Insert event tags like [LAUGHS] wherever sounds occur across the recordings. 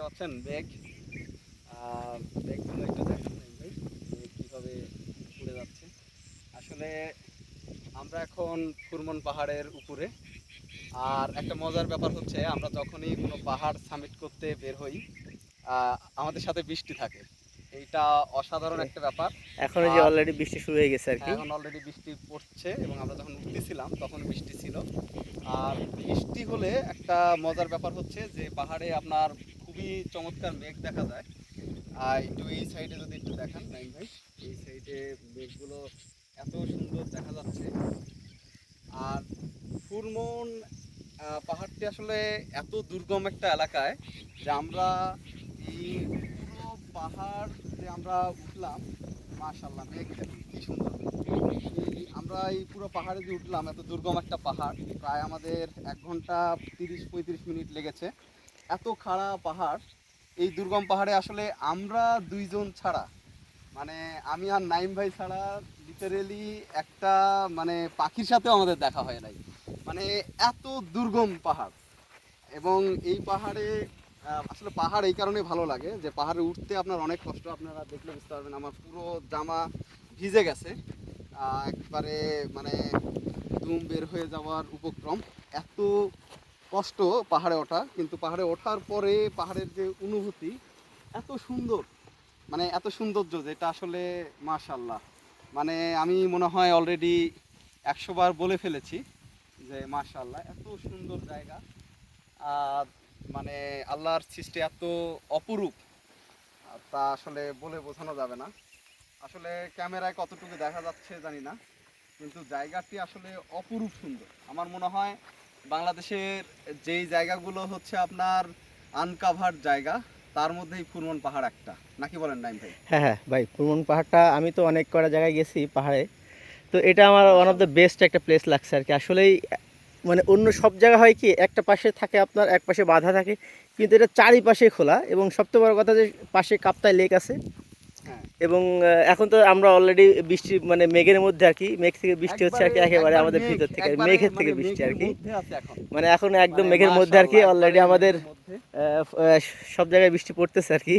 দেখতে পাচ্ছেন মেঘ আহ, মেঘগুলো একটু দেখেন ভাই। কীভাবে উড়ে যাচ্ছে। আসলে আমরা এখন ফুরমন পাহাড়ের উপরে। আর একটা মজার ব্যাপার হচ্ছে আমরা যখনই কোনো পাহাড় সামিট করতে বের হই আমাদের সাথে বৃষ্টি থাকে। এইটা অসাধারণ একটা ব্যাপার। এখন যে অলরেডি বৃষ্টি শুরু হয়ে গেছে আর কি। এখন অলরেডি বৃষ্টি পড়ছে এবং আমরা যখন উঠতেছিলাম তখন বৃষ্টি ছিল। আর বৃষ্টি হলে একটা মজার ব্যাপার হচ্ছে যে পাহাড়ে আপনার খুবই চমৎকার মেঘ দেখা যায়। আর একটু এই সাইডে যদি একটু দেখান নাইন ভাই, এই সাইডে মেঘগুলো এত সুন্দর দেখা যাচ্ছে। আর ফুরমন পাহাড়টি আসলে এত দুর্গম একটা এলাকায় যে আমরা এই পুরো পাহাড় যে আমরা উঠলাম মাশাল্লাহ মেঘ কি সুন্দর। আমরা এই পুরো পাহাড়ে যে উঠলাম, এত দুর্গম একটা পাহাড়, প্রায় আমাদের এক ঘণ্টা তিরিশ পঁয়ত্রিশ মিনিট লেগেছে। এত খাড়া পাহাড়, এই দুর্গম পাহাড়ে আসলে আমরা দুইজন ছাড়া। মানে আমি আর নাইম ভাই ছাড়া লিটারেলি একটা মানে পাখির সাথেও আমাদের দেখা হয় নাই। মানে এত দুর্গম পাহাড়। এবং এই পাহাড়ে আসলে পাহাড় এই কারণে ভালো লাগে যে পাহাড়ে উঠতে আপনার অনেক কষ্ট। আপনারা দেখলে বুঝতে পারবেন আমার পুরো জামা ভিজে গেছে। একবারে মানে দুম বের হয়ে যাওয়ার উপক্রম। এত কষ্ট পাহাড়ে ওঠা, কিন্তু পাহাড়ে ওঠার পরে পাহাড়ের যে অনুভূতি এত সুন্দর মানে এত সৌন্দর্য যেটা আসলে মাশাল্লাহ মানে আমি মনে হয় অলরেডি একশো বার বলে ফেলেছি যে মাশাল্লাহ এত সুন্দর জায়গা। আর মানে আল্লাহর সৃষ্টি এত অপরূপ তা আসলে বলে বোঝানো যাবে না। আসলে ক্যামেরায় কতটুকু দেখা যাচ্ছে জানি না, কিন্তু জায়গাটি আসলে অপরূপ সুন্দর। আমার মনে হয় বাংলাদেশের যেই জায়গাগুলো হচ্ছে আপনার আনকাভার জায়গা, তার মধ্যেই ফুরমন পাহাড় একটা। নাকি বলেন নাইম ভাই? হ্যাঁ হ্যাঁ ভাই পুরমন পাহাড়টা আমি তো অনেক কটা জায়গায় গেছি পাহাড়ে। তো এটা আমার ওয়ান অফ দ্য বেস্ট একটা প্লেস লাগছে আর কি। আসলেই মানে অন্য সব জায়গা হয় কি, একটা পাশে থাকে আপনার, এক পাশে বাধা থাকে, কিন্তু এটা চারিপাশে খোলা এবং সবচেয়ে বড় কথা যে পাশে কাপ্তাই লেক আছে। এবং এখন তো আমরা অলরেডি বৃষ্টি মানে মেঘের মধ্যে আর কি মেঘ থেকে বৃষ্টি হচ্ছে আর কি একেবারে আমাদের ভিতর থেকে মেঘের থেকে মানে বৃষ্টি আর কি। আছে এখন। মানে এখন একদম মানে মেঘের মধ্যে আর কি অলরেডি আমাদের সব জায়গায় বৃষ্টি পড়তেছে আর কি।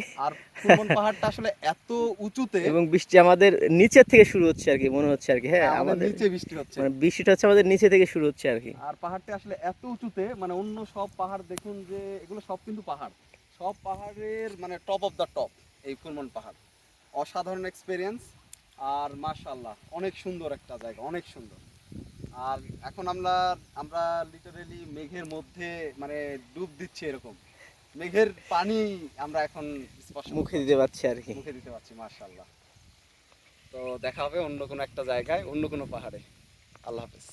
পাহাড়টা আসলে এত উঁচুতে [LAUGHS] এবং বৃষ্টি আমাদের নিচের থেকে শুরু হচ্ছে আর কি মনে হচ্ছে আর কি হ্যাঁ হ্যাঁ, আমাদের আমাদের নিচে বৃষ্টি হচ্ছে। মানে বৃষ্টিটা হচ্ছে আমাদের নিচে থেকে শুরু হচ্ছে আর কি। আর পাহাড়টা আসলে এত উঁচুতে মানে অন্য সব পাহাড় দেখুন যে এগুলো সব কিন্তু পাহাড়। সব পাহাড়ের মানে টপ অফ দ্য টপ এই ফুলমন পাহাড়। অসাধারণ এক্সপিরিয়েন্স আর মাশাল্লাহ অনেক সুন্দর একটা জায়গা অনেক সুন্দর। আর এখন আমরা আমরা লিটারেলি মেঘের মধ্যে মানে ডুব দিচ্ছি এরকম। মেঘের পানি আমরা এখন মুখে দিতে পারছি আর কি। মুখে দিতে পারছি মাশাল্লাহ তো দেখা হবে অন্য কোনো একটা জায়গায় অন্য কোনো পাহাড়ে। আল্লাহ হাফেজ।